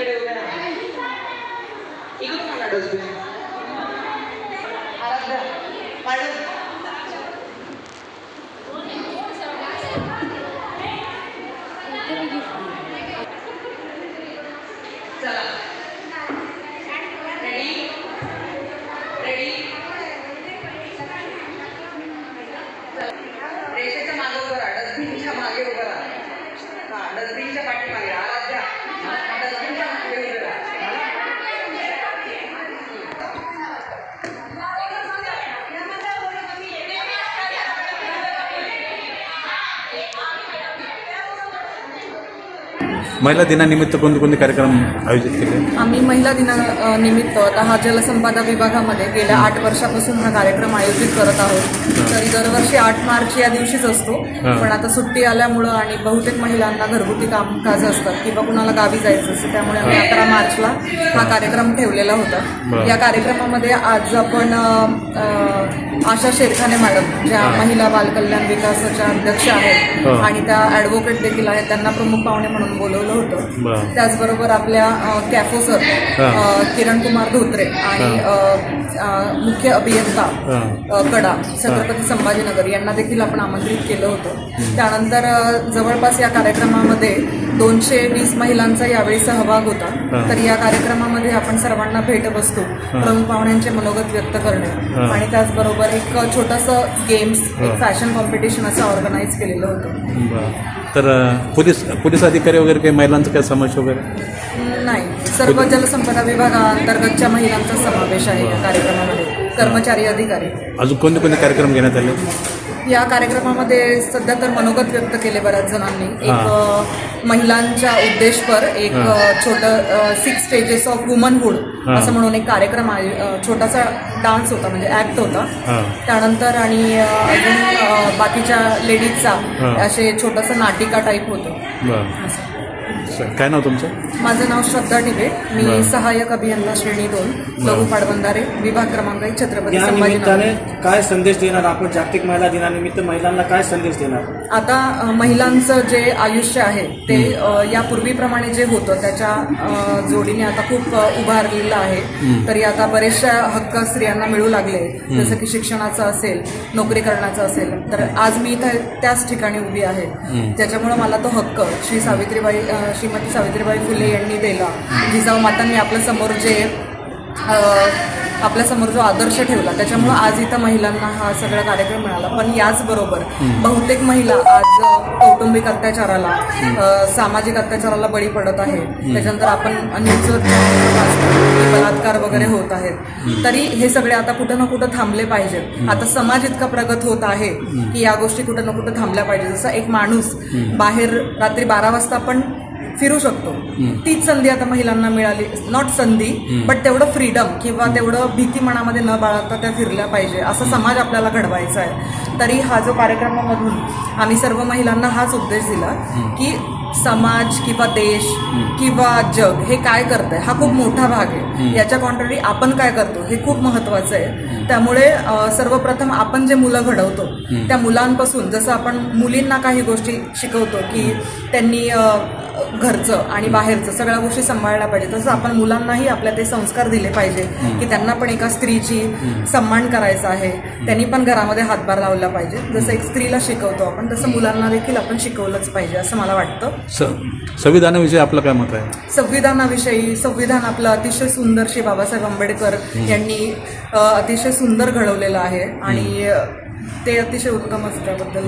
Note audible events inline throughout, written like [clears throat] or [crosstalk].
इकडे उभे राहा इकडून आणा डस्टबिन महिला दिनानिमित्त कोणते कोणते कार्यक्रम आयोजित केले? आम्ही महिला दिना अ, निमित्त आता हा जलसंपदा विभागामध्ये गेल्या आठ वर्षापासून हा कार्यक्रम आयोजित करत आहोत. तरी दरवर्षी आठ मार्च या दिवशीच असतो. हा. पण आता सुट्टी आल्यामुळं आणि बहुतेक महिलांना घरगुती कामकाज असतात किंवा कुणाला गावी जायचं असतं त्यामुळे आम्ही अकरा मार्चला हा कार्यक्रम ठेवलेला होता. या कार्यक्रमामध्ये आज आपण अ, अ, आशा शेरखाने मॅडम ज्या महिला बालकल्याण विकासाच्या अध्यक्ष आहेत. आणि त्या ॲडव्होकेट देखील आहेत त्यांना प्रमुख पाहुणे म्हणून बोलवलं होतं. बरं. त्याचबरोबर आपल्या कॅफो सर किरण कुमार धोत्रे आणि मुख्य अभियंता कडा छत्रपती संभाजीनगर यांना देखील आपण आमंत्रित केलं होतं. त्यानंतर जवळपास या कार्यक्रमामध्ये दोनशे वीस महिलांचा यावेळी सहभाग होता. तर या कार्यक्रमामध्ये आपण सर्वांना भेट बसतो. प्रमुख पाहुण्यांचे मनोगत व्यक्त करणे. आणि त्याचबरोबर एक छोटंसं गेम्स. एक फॅशन कॉम्पिटिशन असं ऑर्गनाईज केलेलं होतं. तर पोलीस पोलीस अधिकारी वगैरे काही महिलांचा काय समावेश वगैरे? नाही. सर्व जलसंपदा विभागाअंतर्गतच्या महिलांचा समावेश आहे या कार्यक्रमामध्ये. कर्मचारी अधिकारी. अजून कोणते कोणते कार्यक्रम घेण्यात आले? या कार्यक्रमामध्ये सध्या तर मनोगत व्यक्त केले बऱ्याच जणांनी. एक महिलांच्या उद्देशपर एक छोटं सिक्स स्टेजेस ऑफ वुमनहूड. असं म्हणून एक कार्यक्रम आहे छोटासा डान्स होता म्हणजे ऍक्ट होता. त्यानंतर आणि अजून बाकीच्या लेडीजचा. असे छोटंसं नाटिका टाईप होतं. सर, काय नाव तुमचं? माझं नाव श्रद्धा टिबे मी बरं. सहाय्यक अभियंता श्रेणी दोन लघु पाटबंधारे विभाग क्रमांक एक छत्रपती या संभाजीनगर. निमित्ताने काय संदेश देणार आपण? जागतिक महिला दिनानिमित्त महिलांना काय संदेश देणार? आता अ, महिलांचं जे आयुष्य आहे ते अ, यापूर्वीप्रमाणे जे होतं त्याच्या अ, जोडीने आता खूप अ, उभारलेलं आहे. तरी आता बरेचशा हक्क स्त्रियांना मिळू लागले. जसं की शिक्षणाचं असेल नोकरी करण्याचं असेल तर आज मी इथं त्याच ठिकाणी उभी आहे. ज्याच्यामुळे मला तो हक्क श्री सावित्रीबाई अ, श्रीमती सावित्रीबाई फुले यांनी दिला. जिजाऊ मातांनी आपल्यासमोर जे आपल्यासमोर जो आदर्श ठेवला त्याच्यामुळं आज इथं महिलांना हा सगळा कार्यक्रम मिळाला. पण याचबरोबर बहुतेक महिला आज कौटुंबिक अत्याचाराला सामाजिक अत्याचाराला बळी पडत आहे. त्याच्यानंतर आपण न्यूजवर बलात्कार वगैरे होत आहेत तरी हे सगळे आता कुठं ना कुठं थांबले पाहिजेत. आता समाज इतका प्रगत होत आहे की या गोष्टी कुठं ना कुठं थांबल्या पाहिजे जसं एक माणूस बाहेर रात्री बारा वाजता आपण फिरू शकतो. तीच संधी आता महिलांना मिळाली. नॉट संधी बट तेवढं फ्रीडम किंवा तेवढं भीती मनामध्ये न बाळगता त्या फिरल्या पाहिजे. असा समाज आपल्याला घडवायचा आहे. तरी हा जो कार्यक्रमामधून आम्ही सर्व महिलांना हाच उद्देश दिला की समाज किंवा देश किंवा जग हे काय करतंय हा खूप मोठा भाग आहे. याच्या कॉन्ट्ररी आपण काय करतो हे खूप महत्वाचं आहे. त्यामुळे सर्वप्रथम आपण जे मुलं घडवतो त्या मुलांपासून जसं आपण मुलींना काही गोष्टी शिकवतो की त्यांनी घरचं आणि बाहेरचं सगळ्या गोष्टी सांभाळल्या पाहिजे. तसं आपण मुलांनाही आपल्या ते संस्कार दिले पाहिजे की त्यांना पण एका स्त्रीची सन्मान करायचा आहे. त्यांनी पण घरामध्ये हातभार लावला पाहिजे. जसं एक स्त्रीला शिकवतो आपण तसं मुलांना देखील आपण शिकवलंच पाहिजे असं मला वाटतं. संविधानाविषयी आपलं काय मत आहे? संविधानाविषयी संविधान आपलं अतिशय सुंदर श्री बाबासाहेब आंबेडकर यांनी अतिशय सुंदर घडवलेलं आहे. आणि ते अतिशय उत्तमच त्याबद्दल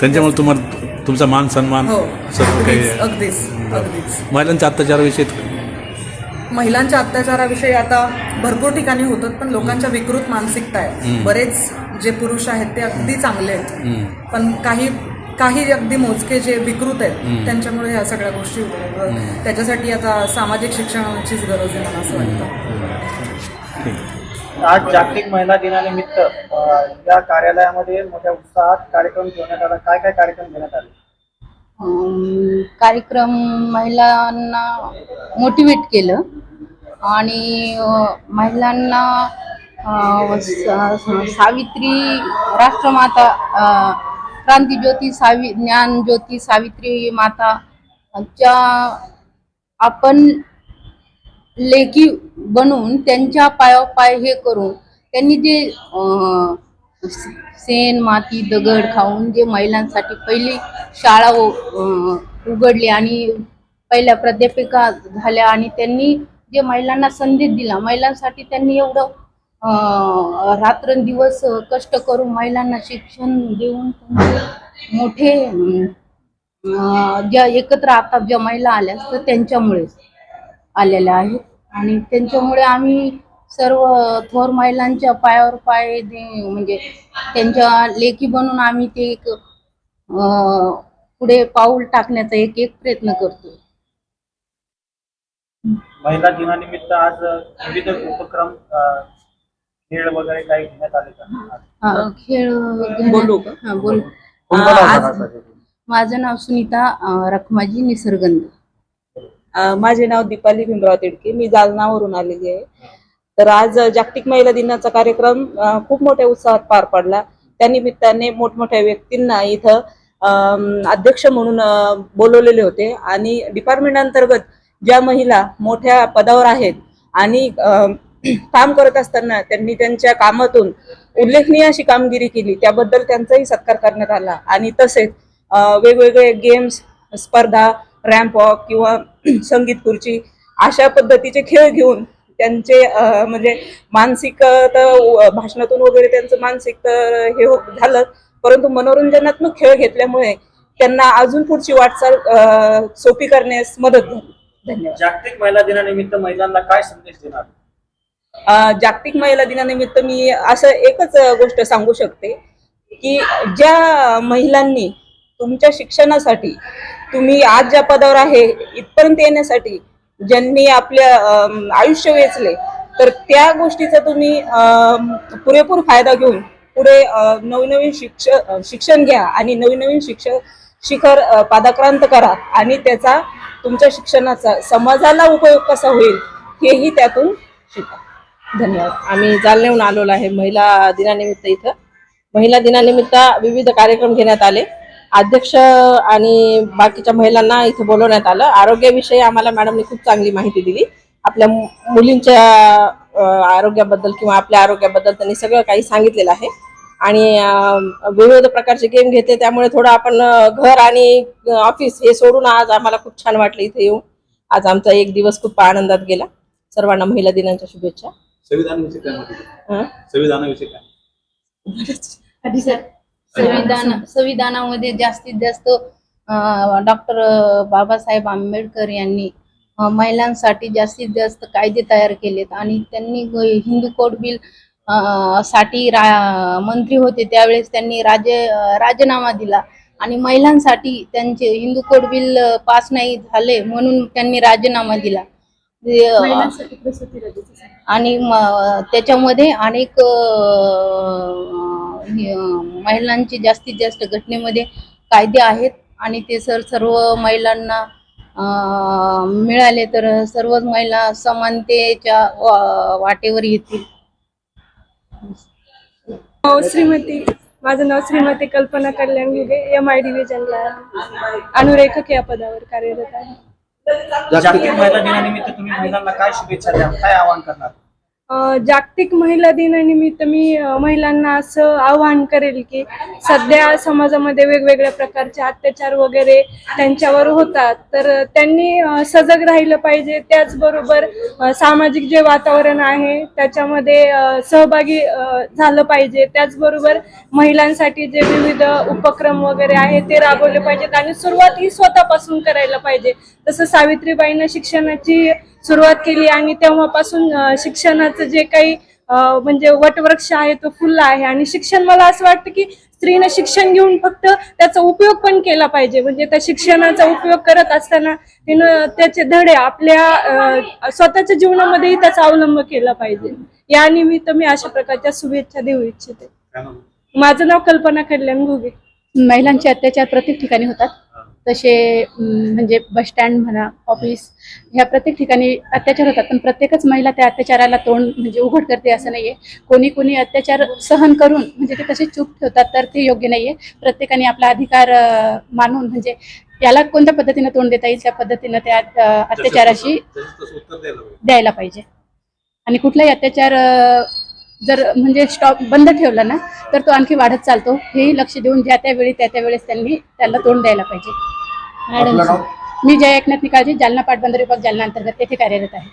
त्यांच्यामुळे तुम्हाला तुमचा मान सन्मान हो. सर्व काही अगदीच अगदीच अगदीच. महिलांच्या अत्याचाराविषयी महिलांच्या अत्याचाराविषयी आता भरपूर ठिकाणी होतात पण लोकांच्या विकृत मानसिकता आहे. बरेच जे पुरुष आहेत ते अगदी चांगले आहेत. पण काही काही अगदी मोजके जे विकृत आहेत त्यांच्यामुळे ह्या सगळ्या गोष्टी त्याच्यासाठी आता सामाजिक शिक्षणाचीच गरज आहे मला असं वाटतं. आज जागतिक महिला दिनानिमित्त या कार्यालयामध्ये मोठ्या उत्साहात कार्यक्रम ठेवण्यात आला. काय काय कार्यक्रम घेण्यात आले? कार्यक्रम महिलांना मोटिवेट केलं आणि महिलांना सावित्री राष्ट्रमाता क्रांतीज्योती सावि ज्ञानज्योती सावित्री माता च्या आपण लेखी बनवून त्यांच्या पायापाय हे करून त्यांनी जे सेन शेण माती दगड खाऊन जे महिलांसाठी पहिली शाळा उघडली आणि पहिल्या प्राध्यापिका झाल्या आणि त्यांनी जे महिलांना संदेश दिला महिलांसाठी त्यांनी एवढं रात्रंदिवस कष्ट करून महिलांना शिक्षण देऊन त्यांचे मोठे ज्या एकत्र आता ज्या महिला आल्या तर त्यांच्यामुळेच. आलेल्या आहेत आणि त्यांच्यामुळे आम्ही सर्व थोर महिलांच्या पायावर पाय दे म्हणजे त्यांच्या लेखी बनून आम्ही ते एक पुढे पाऊल टाकण्याचा एक एक प्रयत्न करतो. महिला दिनानिमित्त आज विविध उपक्रम खेळ वगैरे काही घेण्यात आले का? हा, खेळ बोलू का? हा बोल? माझं नाव सुनीता रखमाजी निसर्गंध. अ, माझे नाव दीपाली भीमराव तिडके. मी जालनावरून आलेली आहे. तर आज जागतिक महिला दिनाचा कार्यक्रम खूप मोठ्या उत्साहात पार पडला. त्या निमित्ताने मोठमोठ्या व्यक्तींना इथं अध्यक्ष म्हणून बोलवलेले होते. आणि डिपार्टमेंट अंतर्गत ज्या महिला मोठ्या पदावर आहेत आणि काम करत असताना त्यांनी त्यांच्या कामातून उल्लेखनीय अशी कामगिरी केली त्याबद्दल त्यांचाही सत्कार करण्यात आला. आणि तसेच वेगवेगळे गेम्स स्पर्धा रॅम्प वॉक किंवा [clears throat] संगीत खुर्ची अशा पद्धतीचे खेळ घेऊन त्यांचे म्हणजे मानसिक तर भाषणातून वगैरे त्यांचं मानसिक तर हे झालं. परंतु मनोरंजनात्मक खेळ घेतल्यामुळे त्यांना अजून पुढची वाटचाल सोपी करण्यास मदत झाली. धन्यवाद. जागतिक महिला दिनानिमित्त महिलांना काय संदेश देणार? जागतिक महिला दिनानिमित्त मी असं एकच गोष्ट सांगू शकते की ज्या महिलांनी तुमच्या शिक्षणासाठी तुम्ही आज ज्या पदावर आहे इथपर्यंत येण्यासाठी ज्यांनी आपल्या आयुष्य वेचले तर त्या गोष्टीचा तुम्ही पुरेपूर फायदा घेऊन पुढे नवनवीन शिक्ष शिक्षण घ्या आणि नवीन नवीन शिक्ष शिखर पादाक्रांत करा आणि त्याचा तुमच्या शिक्षणाचा समाजाला उपयोग कसा होईल हेही त्यातून शिका. धन्यवाद. आम्ही जालन्याहून आलेलो आहे महिला दिनानिमित्त इथं. महिला दिनानिमित्त विविध कार्यक्रम घेण्यात आले. अध्यक्ष आणि बाकीच्या महिलांना इथं बोलवण्यात आलं. आरोग्याविषयी आम्हाला मॅडमने खूप चांगली माहिती दिली. आपल्या मुलींच्या आरोग्याबद्दल किंवा आपल्या आरोग्याबद्दल त्यांनी सगळं काही सांगितलेलं आहे. आणि विविध प्रकारचे गेम घेते त्यामुळे थोडं आपण घर आणि ऑफिस हे सोडून आज आम्हाला खूप छान वाटलं इथे येऊन. आज आमचा एक दिवस खूप आनंदात गेला. सर्वांना महिला दिनाच्या शुभेच्छा. संविधानाविषयी काय माहिती आहे? संविधानाविषयी काय? संविधान संविधानामध्ये जास्तीत जास्त डॉक्टर बाबासाहेब आंबेडकर यांनी महिलांसाठी जास्तीत जास्त कायदे तयार केलेत आणि त्यांनी हिंदू कोड बिलसाठी रा मंत्री होते त्यावेळेस त्यांनी राजे राजीनामा दिला आणि महिलांसाठी त्यांचे हिंदू कोड बिल पास नाही झाले म्हणून त्यांनी राजीनामा दिला. आणि त्याच्यामध्ये अनेक हे, महिलांची जास्तीत जास्त घटनेमध्ये कायदे आहेत आणि ते सर सर्व महिलांना मिळाले तर सर्वच महिला समानतेच्या वाटेवर येतील. हो श्रीमती माझं नाव श्रीमती कल्पना कल्याण घुगे एम आय डिव्हिजनला अनुरेखक या पदावर कार्यरत आहे. जागतिक महिला दिनानिमित्त तुम्ही महिलांना काय शुभेच्छा द्या काय आवाहन करणार? जागतिक महिला दिनानिमित्त मी महिलांना असं आवाहन करेल की सध्या समाजामध्ये वेगवेगळ्या प्रकारचे अत्याचार वगैरे त्यांच्यावर होतात. तर त्यांनी सजग राहिलं पाहिजे. त्याचबरोबर सामाजिक जे वातावरण आहे त्याच्यामध्ये सहभागी झालं पाहिजे. त्याचबरोबर महिलांसाठी जे विविध उपक्रम वगैरे आहे ते राबवले पाहिजेत आणि सुरुवात ही स्वतःपासून करायला पाहिजे. तसं सावित्रीबाईंना शिक्षणाची सुरुवात केली आणि तेव्हापासून शिक्षणाचं जे काही अ, म्हणजे वटवृक्ष आहे तो फुलला आहे. आणि शिक्षण मला असं वाटतं की स्त्रीनं शिक्षण घेऊन फक्त त्याचा उपयोग पण केला पाहिजे. म्हणजे त्या शिक्षणाचा उपयोग करत असताना तिनं त्याचे धडे आपल्या अ, स्वतःच्या जीवनामध्येही त्याचा अवलंब केला पाहिजे. या निमित्त मी अशा प्रकारच्या शुभेच्छा देऊ इच्छिते? माझं नाव कल्पना कल्याण घुगे. महिलांचे अत्याचार प्रत्येक ठिकाणी होतात. तसे म्हणजे बस स्टँड म्हणा ऑफिस ह्या प्रत्येक ठिकाणी अत्याचार होतात. पण प्रत्येकच महिला त्या अत्याचाराला तोंड म्हणजे उघड करते असं नाहीये. कोणी कोणी अत्याचार सहन करून म्हणजे ते तसे चूक ठेवतात तर ते योग्य नाहीये. प्रत्येकाने आपला अधिकार मानून म्हणजे याला कोणत्या पद्धतीने तोंड देता येईल त्या पद्धतीनं त्या अत्याचाराशी द्यायला पाहिजे. आणि कुठलाही अत्याचार जर म्हणजे स्टॉप बंद ठेवला ना तर तो आणखी वाढत चालतो. हेही लक्ष देऊन ज्या त्या वेळी त्या त्या वेळेस त्यांनी त्याला तोंड द्यायला पाहिजे. मी जय एकनाथ निकाळजी जालना पाटबंदर विभाग जालना अंतर्गत येथे कार्यरत आहे.